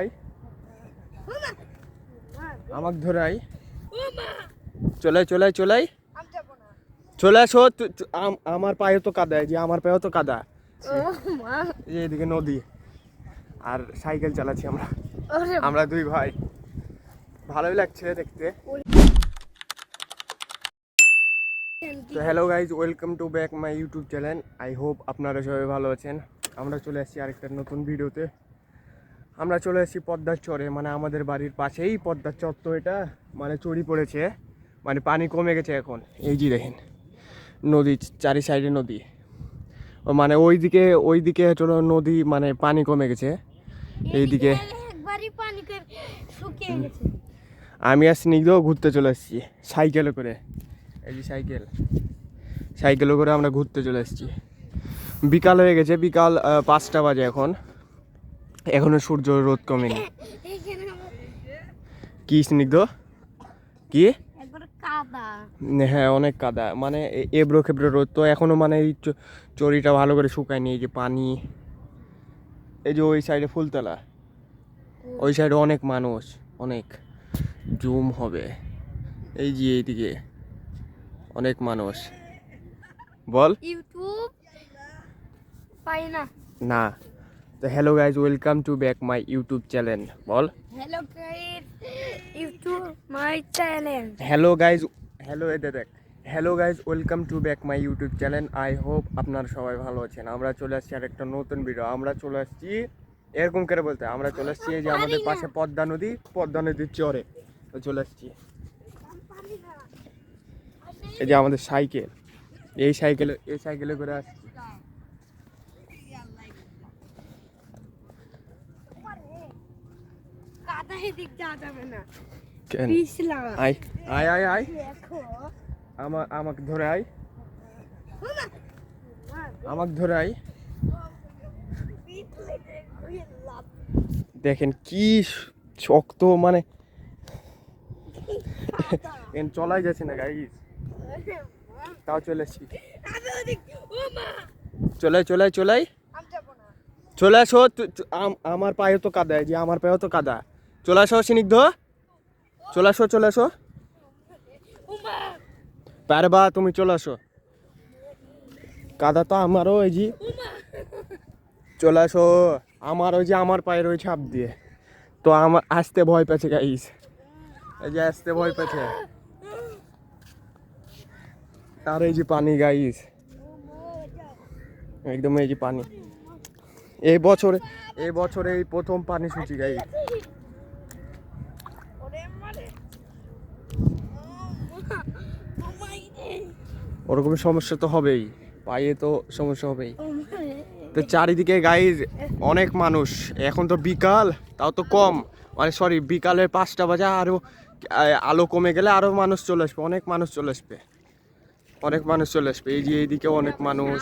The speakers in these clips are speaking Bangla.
আই আমাকে ধরে আই চলে চলে চলে চলে আসো আমার পায়ে তো কাদা যে আমার পায়েও তো কাদা। এদিকে নদী। আর সাইকেল চালাচ্ছি আমরা। আমরা দুই ভাই। ভালোই লাগছে দেখতে। তো hello guys welcome to back my YouTube channel I hope আপনারা সবাই ভালো আছেন। আমরা চলে আসছি আরেকটা নতুন ভিডিওতে আমরা চলে এসেছি পদ্মার চরে মানে আমাদের বাড়ির পাশেই পদ্মার চর তো এটা মানে চড়ি পড়েছে মানে পানি কমে গেছে এখন। এই যে দেখেন নদী চারি সাইডে নদী। ও মানে ওইদিকে ওইদিকে চলো নদী মানে পানি কমে গেছে। এইদিকে আমি আর স্নিগ্ধ ঘুরতে চলে এসেছি সাইকেলে করে। এই যে সাইকেল সাইকেলে করে আমরা ঘুরতে চলে এসেছি। বিকাল হয়ে গেছে বিকাল পাঁচটা বাজে এখন। এখনও সূর্য রোদ কমেনি। কি স্নিগ্ধ? কি? কাদা। হ্যাঁ অনেক কাদা। মানে এবড়ো খেবড়ো রোদ। তো এখনও মানে এই চ- চড়িটা ভালো করে শুকায়নি। এই যে পানি। এই যে ওই সাইডে ফুলতলা। ওই সাইডে অনেক মানুষ। অনেক। জুম হবে। এই যে এইদিকে অনেক মানুষ। বল। ইউটিউব? পাই না। না। তো hello guys welcome to back my YouTube channel ball. Hello guys YouTube my channel hello guys hello এতে দেখ। Hello guys welcome to back my YouTube channel I hope আপনারা সবাই ভালো আছেন। আমরা চলে আসছি আর একটা নতুন ভিডিও আমরা চলে আসছি এরকম করে বলতে আমরা চলে আসছি যে আমাদের পাশে পদ্মা নদী পদ্মা নদীর চরে। তো চলে আসছি। এই যে আমাদের সাইকেল। এই সাইকেলে এই সাইকেলে করে আসছি। এদিক যাওয়া যাবে না। কেন? পিছলা। আয়। আয় আয় আয়। দেখো। আমার আমাকে ধরে আয়। আমাকে ধরে আয়। দেখেন কি শক্ত মানে এন চলাই যাচ্ছে না গাড়ি তাও চলে ওদিক চলে চলে চলাই আমি চলে আসো আমার পায়ে তো কাদা যে আমার পায়েও তো কাদা। চলে আসো, স্নিগ্ধ। চলে আসো চলে আসো। পারবা, তুমি চলে আসো। কাদা তো আমারও এই যে। চলে আসো। আমার ওই যে আমার পায়ের ওই ছাপ দিয়ে। তো আমার আসতে ভয় পেয়েছে গাইস এই যে আসতে ভয় পেয়েছে। আর এই যে পানি গাইস একদম এই যে পানি। এই বছরে এই বছরে এই প্রথম পানি সূচি গাইস ওরকম সমস্যা তো হবেই। পায়ে তো সমস্যা হবেই। তো চারিদিকে গাইজ অনেক মানুষ। এখন তো বিকাল তাও তো কম। মানে সরি বিকালে পাঁচটা বাজে আরও আলো কমে গেলে আরও মানুষ চলে আসবে। অনেক মানুষ চলে আসবে। অনেক মানুষ চলে আসবে। এই যে এইদিকে অনেক মানুষ।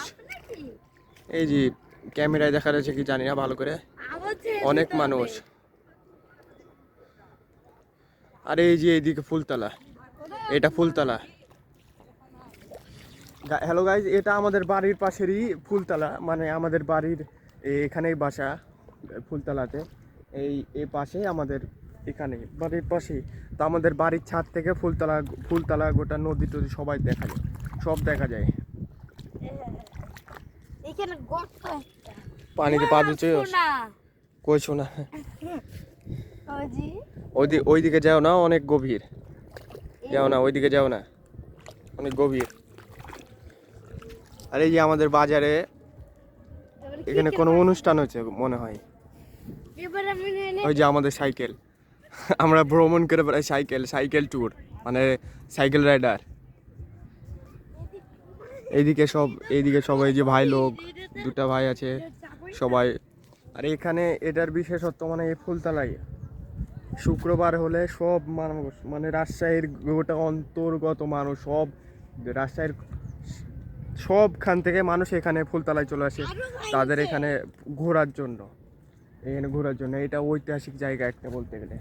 এই যে ক্যামেরায় দেখা যাচ্ছে কি জানি না ভালো করে। অনেক মানুষ। আর এই যে এইদিকে ফুলতলা। এটা ফুলতলা। হ্যালো গাইজ এটা আমাদের বাড়ির পাশেরই ফুলতলা মানে আমাদের বাড়ির এখানেই বাসা ফুলতলাতে। এই এ পাশে আমাদের এখানে বাড়ির পাশেই। তো আমাদের বাড়ির ছাদ থেকে ফুলতলা ফুলতলা গোটা নদী টদী সবাই দেখা যায় সব দেখা যায়। পানিতে পা দিচ্ছে? কইছো না ওইদিকে যাও না অনেক গভীর। যাও না ওইদিকে যাও না। অনেক গভীর। আর এই যে আমাদের বাজারে এখানে কোনো অনুষ্ঠান হচ্ছে মনে হয়? ওই যে আমাদের সাইকেল। আমরা ভ্রমণ করে বেড়াই সাইকেল সাইকেল ট্যুর মানে সাইকেল রাইডার। এইদিকে সব এইদিকে সবাই যে ভাই লোক দুটা ভাই আছে সবাই। আর এখানে এটার বিশেষত্ব মানে এই ফুলতলায় শুক্রবার হলে সব মানুষ মানে রাজশাহীর গোটা অন্তর্গত মানুষ সব রাজশাহীর সবখান থেকে মানুষ এখানে ফুলতলায় চলে আসে তাদের এখানে ঘোরার জন্য। এখানে ঘোরার জন্য। এটা ঐতিহাসিক জায়গা একটা বলতে গেলে।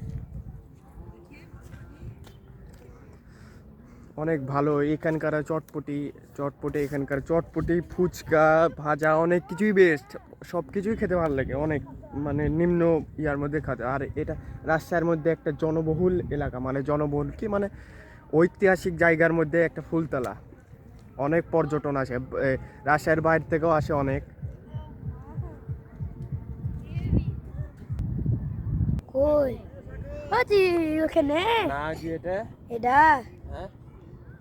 অনেক ভালো। এখানকার চটপটি চটপটি এখানকার চটপটি ফুচকা ভাজা অনেক কিছুই বেস্ট সব কিছুই খেতে ভালো লাগে অনেক। মানে নিম্ন ইয়ার মধ্যে খাতে আর এটা রাজশাহীর মধ্যে একটা জনবহুল এলাকা মানে জনবহুল কি মানে ঐতিহাসিক জায়গার মধ্যে একটা ফুলতলা। অনেক পর্যটন আসে রাজশাহীর বাইরে থেকেও আসে অনেক। কই? ওখানে? না এটা? এটা?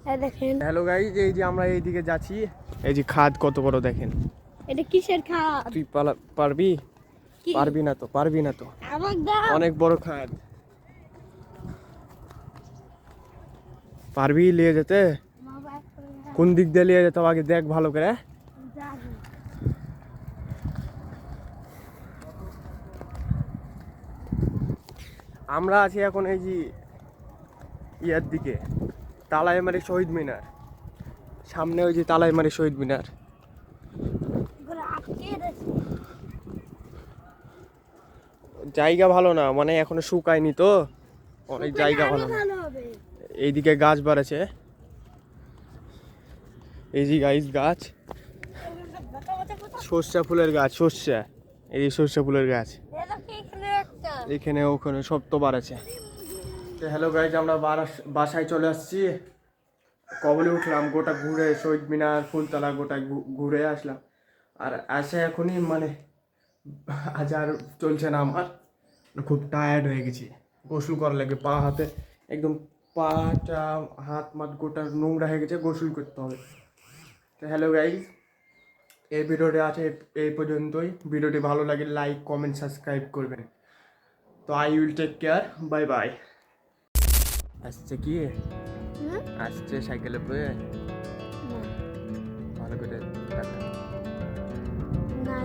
হ্যালো গাইজ এই যে আমরা এইদিকে যাচ্ছি। এই যে খাদ কত বড় দেখেন। এটা কিসের খাট তুই পারবি? পারবি না তো পারবি না তো। অনেক বড় খাদ। পারবি নিয়ে যেতে। কোন দিক দিয়ে নিয়ে যেতে আগে দেখ ভালো করে। আমরা আছি এখন এই যে ইয়ার দিকে। তালাইমারি শহীদ মিনার। সামনে ওই যে তালাইমারি শহীদ মিনার। জায়গা ভালো না মানে এখনও শুকায়নি তো। অনেক জায়গা ভালো না। এইদিকে গাছ বাড়েছে। এই যে গাইজ গাছ। সর্ষা ফুলের গাছ সর্ষা। এই যে সর্ষা ফুলের গাছ। এখানে ওখানে সব তো বাড়াচ্ছে তো হ্যালো গাইজ আমরা বাসায় চলে আসছি। কবলে উঠলাম, গোটা ঘুরে শহীদ মিনার, ফুলতলা গোটা ঘুরে আসলাম। আর আসে এখনই মানে আজ আর চলছে না আমার। খুব টায়ার্ড হয়ে গেছি। গোসল করা লাগে, পা হাতে, একদম পাটা হাত, মাত গোটা নোংরা হয়ে গেছে, গোসল করতে হবে। তো হ্যালো গাইজ এই ভিডিওটি আছে এই পর্যন্তই। ভিডিওটি ভালো লাগে লাইক কমেন্ট সাবস্ক্রাইব করবেন। তো I will take care bye bye আসছে কি? আসছে সাইকেলে বয়ে ভালো করে না।